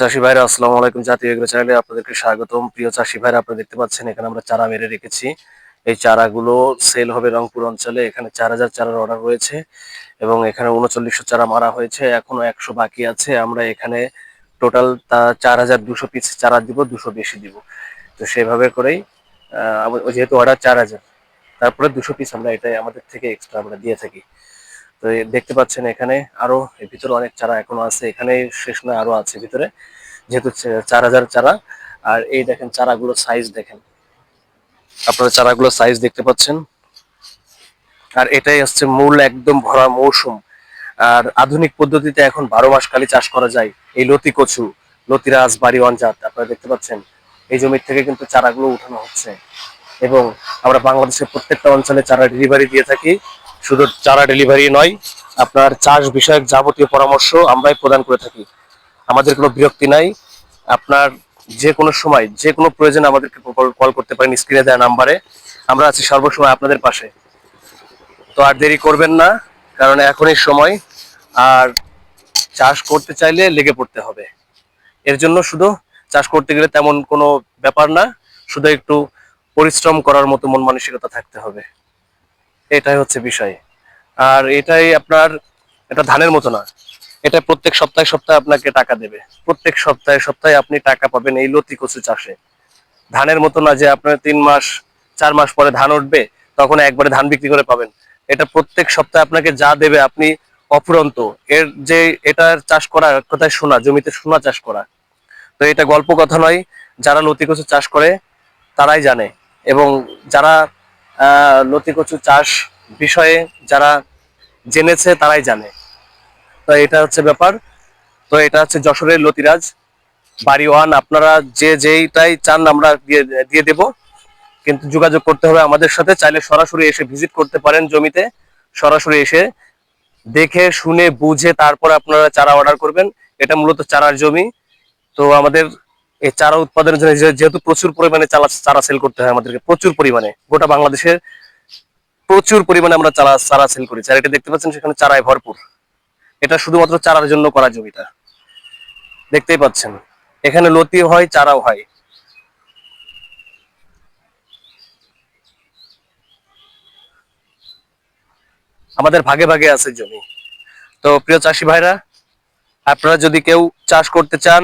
চাষি ভাইরা, আসসালামু আলাইকুম। জাতীয় এগ্রো চ্যানেলে আপনাদেরকে স্বাগতম। প্রিয় চাষি ভাইরা, আপনারা দেখতে পাচ্ছেন, এখানে আমরা চারা মেরে রেখেছি। এই চারাগুলো সেল হবে রংপুর অঞ্চলে। এখানে চার হাজার চারার অর্ডার রয়েছে এবং এখানে উনচল্লিশশো চারা মারা হয়েছে। এখনও একশো বাকি আছে। আমরা এখানে টোটাল চার হাজার দুশো পিস চারা দিব, দুশো বেশি দিব। তো সেভাবে করেই যেহেতু অর্ডার চার হাজার, তারপরে দুশো পিস আমরা এটাই আমাদের থেকে এক্সট্রা আমরা দিয়ে থাকি। তো দেখতে পাচ্ছেন এখানে আরও ভিতরে অনেক চারা এখনও আছে। এখানে শেষ নয়, আরও আছে ভিতরে, যেহেতু চার হাজার চারা। আর এই দেখেন চারাগুলো সাইজ দেখেন। আপনারা চারাগুলো সাইজ দেখতে পাচ্ছেন। আর এটাই হচ্ছে মূল, একদম ভরা মৌসুম। আর আধুনিক পদ্ধতিতে এখন বারো মাস কালি চাষ করা যায়। এই লতি কচু লতিরাজ বাড়ি জাত আপনারা দেখতে পাচ্ছেন। এই জমির থেকে কিন্তু চারাগুলো উঠানো হচ্ছে। এবং আমরা বাংলাদেশের প্রত্যেকটা অঞ্চলে চারা ডেলিভারি দিয়ে থাকি। শুধু চারা ডেলিভারি নয়, আপনার চাষ বিষয়ক যাবতীয় পরামর্শ আমরাই প্রদান করে থাকি। আমাদের কোনো বিরক্তি নাই। আপনার যে কোনো সময়, যে কোনো প্রয়োজনে আমাদেরকে কল করতে পারেন স্ক্রিনে দেওয়া নাম্বারে আমরা আছি সর্বসময় আপনাদের পাশে। তো আর দেরি করবেন না, কারণ এখনই সময়। আর চাষ করতে চাইলে লেগে পড়তে হবে। এর জন্য শুধু চাষ করতে গেলে তেমন কোনো ব্যাপার না, শুধু একটু পরিশ্রম করার মতো মন মানসিকতা থাকতে হবে। এটাই হচ্ছে বিষয়। আর এটাই আপনার, এটা ধানের মতো না। এটা প্রত্যেক সপ্তাহে সপ্তাহে আপনাকে টাকা দেবে। প্রত্যেক সপ্তাহে সপ্তাহে আপনি টাকা পাবেন এই লতি কচু চাষে। ধানের মতো না যে আপনার তিন মাস, চার মাস পরে ধান উঠবে, তখন একবারে ধান বিক্রি করে পাবেন। এটা প্রত্যেক সপ্তাহে আপনাকে যা দেবে আপনি অফুরন্ত। এর যে এটার চাষ করা কোথায় সোনা, জমিতে সোনা চাষ করা। তো এটা গল্প কথা নয়। যারা লতি কচু চাষ করে, তারাই জানে। এবং যারা লতি কচু চাষ বিষয়ে যারা জেনেছে তারাই জানে। তো এটা হচ্ছে ব্যাপার। তো এটা হচ্ছে যশোরের লতিরাজ। বাড়ি ওয়ান, আপনারা যে যেইটাই চান আমরা দিয়ে দেব। কিন্তু যোগাযোগ করতে হবে আমাদের সাথে। চাইলে সরাসরি এসে ভিজিট করতে পারেন জমিতে। সরাসরি এসে দেখে, শুনে, বুঝে তারপর আপনারা চারা অর্ডার করবেন। এটা মূলত চারার জমি। তো আমাদের এই চারা উৎপাদনের জন্য যেহেতু প্রচুর পরিমাণে চারা সেল করতে হয় আমাদেরকে, প্রচুর পরিমাণে। গোটা বাংলাদেশের প্রচুর পরিমাণে আমরা চারা চারা সেল করি আর এটা দেখতে পাচ্ছেন সেখানে চারায় ভরপুর। এটা শুধুমাত্র চারার জন্য করা জমিটা। দেখতেই পাচ্ছেন। এখানে লতি হয়, চারাও হয়। আমাদের ভাগে ভাগে আছে জমি। তো প্রিয় চাষি ভাইরা, আপনারা যদি কেউ চাষ করতে চান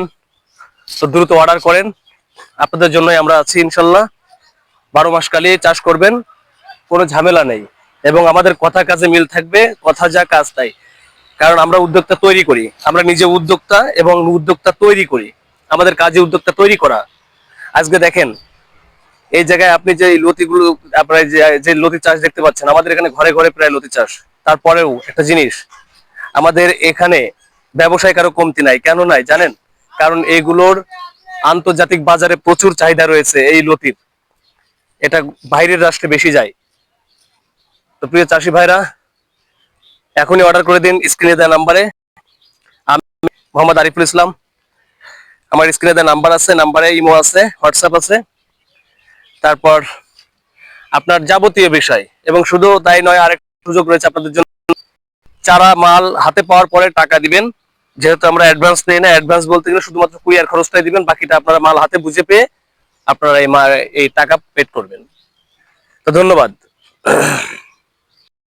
তো দ্রুত অর্ডার করেন। আপনাদের জন্যই আমরা আছি, ইনশাল্লাহ। বারো মাস কালে চাষ করবেন, কোনো ঝামেলা নেই। এবং আমাদের কথা কাজে মিল থাকবে, কথা যা কাজ তাই। কারণ আমরা উদ্যোক্তা তৈরি করি, আমরা নিজে উদ্যোক্তা এবং উদ্যোক্তা তৈরি করি। আমাদের কাজে উদ্যোক্তা তৈরি করা। আজকে দেখেন, এই জায়গায় আপনি যে লতিগুলো, আপনার যে লতি চাষ দেখতে পাচ্ছেন, আমাদের এখানে ঘরে ঘরে প্রায় লতি চাষ। তারপরেও একটা জিনিস, আমাদের এখানে ব্যবসায় কারও কমতি নাই। কেন নাই? জানেন? কারণ এগুলোর আন্তর্জাতিক বাজারে প্রচুর চাহিদা রয়েছে এই লতির এটা বাইরের রাষ্ট্রে বেশি যায়। তো প্রিয় চাষি ভাইরা, এখনই অর্ডার করে দিন স্ক্রিনে দেওয়া নাম্বারে আমি মোহাম্মদ আরিফুল ইসলাম। আমার স্ক্রিনে দেওয়া নাম্বার আছে নাম্বারে ইমো আছে হোয়াটসঅ্যাপ আছে। তারপর আপনার যাবতীয় বিষয়, এবং শুধু তাই নয় আরেক সুযোগ রয়েছে আপনাদের জন্য। চারা, মাল হাতে পাওয়ার পরে টাকা দিবেন। যেহেতু আমরা অ্যাডভান্স নেই না অ্যাডভান্স বলতে গেলে শুধুমাত্র কুরিয়ার খরচটাই দিবেন, বাকিটা আপনারা মাল হাতে বুঝে পেয়ে আপনারা এই এই টাকা পেড করবেন। তো ধন্যবাদ।